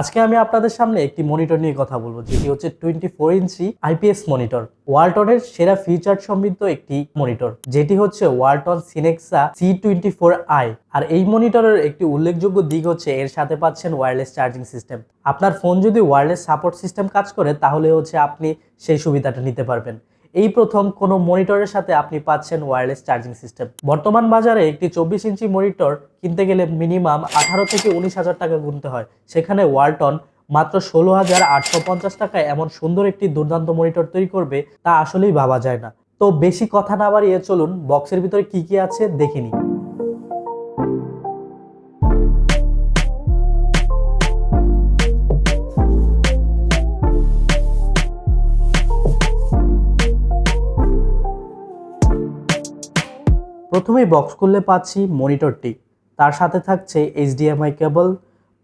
আজকে আমি আপনাদের সামনে একটি মনিটর নিয়ে কথা বলব, যেটি হচ্ছে twenty four inch IPS monitor ওয়ালটনের সেরা ফিচার সমৃদ্ধ একটি মনিটর যেটি হচ্ছে Walton সিনেক্সা C twenty four I আর এই মনিটরের একটি উল্লেখযোগ্য দিক হচ্ছে, এর সাথে পাচ্ছেন ওয়্যারলেস চার্জিং সিস্টেম আপনার ফোন যদি ওয়্যারলেস সাপোর্ট সিস্টেম কাজ করে, তাহলে হচ্ছে আপনি সেই সুবিধাটা নিতে পারবেন। এই প্রথম কোনো মনিটরের সাথে আপনি পাচ্ছেন ওয়্যারলেস চার্জিং সিস্টেম বর্তমান বাজারে একটি চব্বিশ ইঞ্চি মনিটর কিনতে গেলে মিনিমাম আঠারো থেকে উনিশ হাজার টাকা গুনতে হয়। সেখানে ওয়ালটন মাত্র ষোলো হাজার আটশো পঞ্চাশ টাকায় এমন সুন্দর একটি দুর্দান্ত মনিটর তৈরি করবে, তা আসলেই ভাবা যায় না। তো বেশি কথা না বাড়িয়ে চলুন বক্সের ভিতরে কি কি আছে দেখে নিই। প্রথমেই বক্স খুললে পাচ্ছি মনিটরটি তার সাথে থাকছে HDMI cable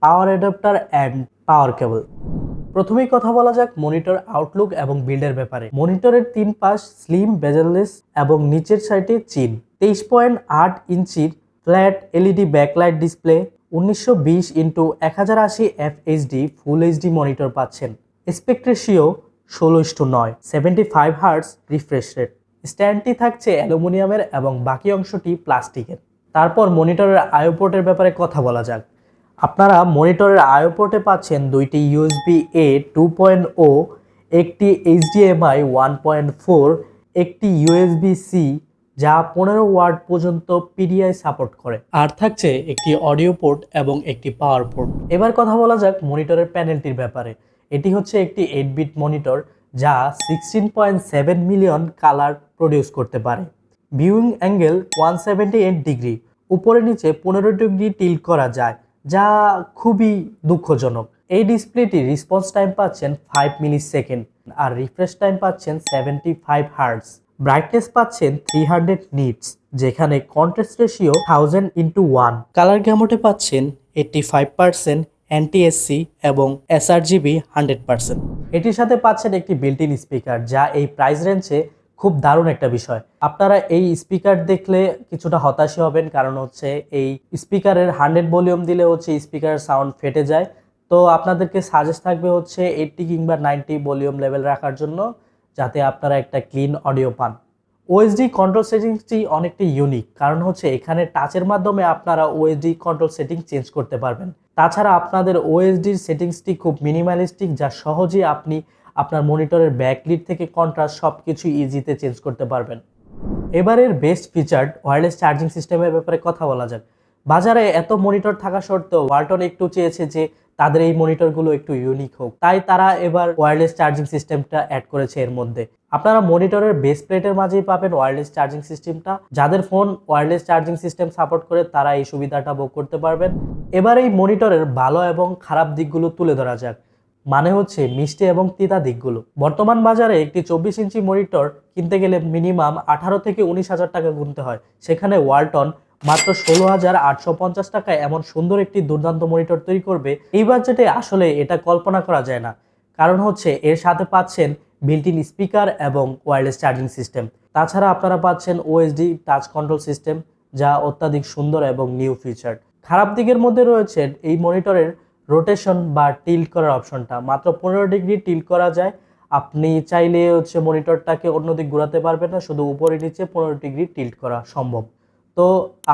power adapter and power cable প্রথমেই কথা বলা যাক মনিটর আউটলুক এবং বিল্ডের ব্যাপারে। মনিটরের তিন পাশ স্লিম বেজেললেস এবং নিচের সাইডে চিন তেইশ পয়েন্ট আট ইঞ্চির ফ্ল্যাট এলইডি ব্যাকলাইট ডিসপ্লে উনিশশো বিশ ইন্টু এক হাজার আশি F HD full HD monitor পাচ্ছেন। স্পেক্ট রেশিও ষোলো ইস্টু নয় seventy five hertz refresh rate স্ট্যান্ডটি থাকছে অ্যালুমিনিয়ামের এবং বাকি অংশটি প্লাস্টিকের। তারপর মনিটরের আয়োপোর্টের ব্যাপারে কথা বলা যাক। আপনারা মনিটরের আয়োপোর্টে পাচ্ছেন দুইটি USB A two point O, একটি এইচডিএমআই ওয়ান পয়েন্ট ফোর, একটি ইউএসবি সি যা পনেরো ওয়াট পর্যন্ত পিডিআই সাপোর্ট করে। আর থাকছে একটি অডিও পোর্ট এবং একটি পাওয়ার পোর্ট। এবার কথা বলা যাক মনিটরের প্যানেলটির ব্যাপারে। এটি হচ্ছে একটি এইট বিট মনিটর যা sixteen point seven million colour produce করতে পারে। Viewing angle one seventy eight degree উপরে নিচে পনেরো ডিগ্রি টিল করা যায়, যা খুবই দুঃখজনক। এই ডিসপ্লেটি রেসপন্স টাইম পাচ্ছেন ফাইভ মিলি সেকেন্ড আর রিফ্রেশ টাইম পাচ্ছেন সেভেন্টি ফাইভ হার্টস ব্রাইটনেস পাচ্ছেন থ্রি হান্ড্রেড নিটস যেখানে contrast ratio thousand into one colour গ্যামোটে পাচ্ছেন এইটটি ফাইভ পার্সেন্ট এনটিএসসি এবং এসআরজিবি হান্ড্রেড পার্সেন্ট এটির সাথে পাচ্ছেন একটি বিল্ট স্পিকার যা এই প্রাইস রেঞ্জে খুব দারুণ একটা বিষয়। আপনারা এই স্পিকার দেখলে কিছুটা হতাশই হবেন, কারণ হচ্ছে এই স্পিকারের হান্ড্রেড ভলিউম দিলে হচ্ছে স্পিকারের সাউন্ড ফেটে যায়। তো আপনাদেরকে সাজেস্ট থাকবে হচ্ছে এইটটি কিংবা নাইনটি ভলিউম লেভেল রাখার জন্য, যাতে আপনারা একটা ক্লিন অডিও পান। ওএসডি কন্ট্রোল সেটিংসটি অনেকটা ইউনিক কারণ হচ্ছে এখানে টাচের মাধ্যমে আপনারা ওএসডি কন্ট্রোল সেটিং চেঞ্জ করতে পারবেন। তাছাড়া আপনাদের ওএসডির সেটিংসটি খুব মিনিমালিস্টিক যা সহজেই আপনি আপনার মনিটরের ব্যাকলিট থেকে কন্ট্রাস্ট সব কিছু ইজিতে চেঞ্জ করতে পারবেন। এবারের বেস্ট ফিচার্ড ওয়্যারলেস চার্জিং সিস্টেমের ব্যাপারে কথা বলা যাক। বাজারে এত মনিটর থাকা সত্ত্বেও ওয়ালটন একটু চেয়েছে যে তাদের এই মনিটরগুলো একটু ইউনিক হোক। তাই তারা এবার ওয়্যারলেস চার্জিং সিস্টেমটা অ্যাড করেছে এর মধ্যে। আপনারা মনিটরের বেস প্লেটের মাঝেই পাবেন ওয়্যারলেস চার্জিং সিস্টেমটা যাদের phone wireless charging system support করে, তারা এই সুবিধাটা ভোগ করতে পারবেন। এবার এই মনিটরের ভালো এবং খারাপ দিকগুলো তুলে ধরা যাক। মানে হচ্ছে মিষ্টি এবং তিতা দিকগুলো। বর্তমান বাজারে একটি চব্বিশ ইঞ্চি মনিটর কিনতে গেলে মিনিমাম আঠারো থেকে উনিশ হাজার টাকা গুনতে হয়। সেখানে ওয়ালটন মাত্র ষোলো হাজার আটশো পঞ্চাশ টাকায় এমন সুন্দর একটি দুর্দান্ত মনিটর তৈরি করবে। এই বাজেটে আসলে এটা কল্পনা করা যায় না। কারণ হচ্ছে এর সাথে পাচ্ছেন বিল্ট ইন স্পিকার এবং ওয়্যারলেস চার্জিং সিস্টেম তাছাড়া আপনারা পাচ্ছেন ওএসডি টাচ কন্ট্রোল সিস্টেম যা অত্যাধিক সুন্দর এবং নিউ ফিচার খারাপ দিকের মধ্যে রয়েছে এই মনিটরের রোটেশন বা টিল্ট করার অপশনটা মাত্র পনেরো ডিগ্রি টিল্ট করা যায়। আপনি চাইলে হচ্ছে মনিটরটাকে অন্যদিক ঘোরাতে পারবেন না, শুধু উপরে নিচে পনেরো ডিগ্রি টিল্ট করা সম্ভব। তো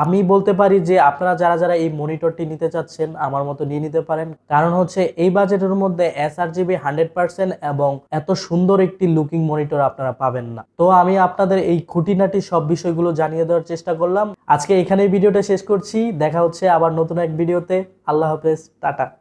আমি বলতে পারি যে আপনারা যারা যারা এই মনিটরটি নিতে চাচ্ছেন, আমার মতো নিয়ে নিতে পারেন। কারণ হচ্ছে এই বাজেটের মধ্যে S R GB hundred percent এবং এত সুন্দর একটি লুকিং মনিটর আপনারা পাবেন না। তো আমি আপনাদের এই খুঁটিনাটি সব বিষয়গুলো জানিয়ে দেওয়ার চেষ্টা করলাম। আজকে এখানেই ভিডিওটা শেষ করছি। দেখা হচ্ছে আবার নতুন এক ভিডিওতে। আল্লাহ হাফেজ। টাটা।